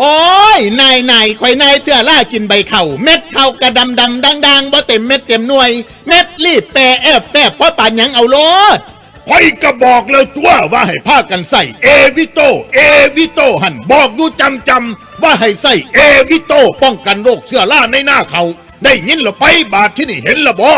โอ้ยนายนายข่อยนายเสื้อล่ากินใบเข่าเม็ดเข่ากระดำดำดังดังบ่เต็มเม็ดเต็มหน่วย เม็ดรีบแปรแอบแปรเพราะป่านหยังเอาโลดคอยก็บอกแล้วตัวว่าให้พากันใส่เอวิโต เอวิโต หันบอกอยู่จำจำว่าให้ใส่เอวิโต ป้องกันโรคเชื้อราในหน้าเขา ได้ยินหรอไปบาทที่นี่เห็นละบ่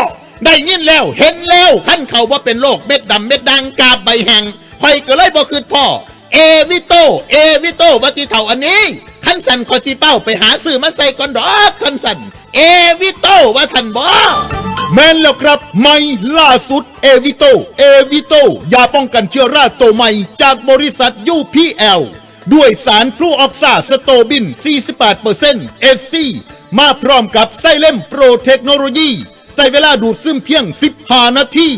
ได้ยินแล้วเห็นแล้วขั้นเขาว่าเป็นโรคเม็ดดำเม็ดดังกาบใบแหงข่อยก็เลยบ่คืดพ่อ เอวิโต เอวิโตวัติเท่าอันนี้ขั้นสันคอสิเป้าไปหาซื้อมาใส่ก่อนดอกขั้นสันเอวิโตว่าทันบ่แม่นแล้วครับไม่ล่าสุดเอวิโต เอวิโตยาป้องกันเชื้อราตัวใหม่ จากบริษัท UPL ด้วยสารฟลูออกซาสโตบิน 48% SC มาพร้อมกับไซเลมโปรเทคโนโลยีใส่เวลาดูดซึมเพียง 15 นาที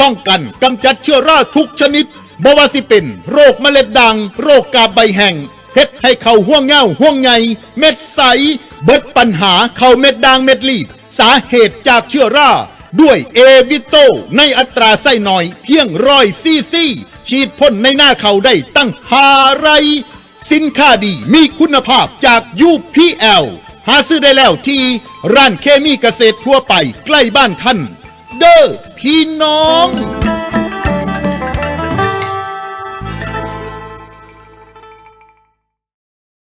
ป้องกันกำจัดเชื้อราทุกชนิด บว่าสิเป็นโรคเมล็ดด่างโรคกาใบแห้งเฮ็ดให้เข่าห่วงเหย้าห่วงใหญ่เม็ดใส เบิดปัญหาเข่าเม็ดด่างเม็ดลีบ สาเหตุจากเชื้อราด้วยเอวิโต ในอัตราไส้หน่อย เพียงร้อยซีซีฉีดพ่นในหน้าเขาได้ตั้งหาไร สินค้าดีมีคุณภาพจาก UPL หาซื้อได้แล้วที่ ร้านเคมีเกษตรทั่วไปใกล้บ้านท่าน เด้อพี่น้อง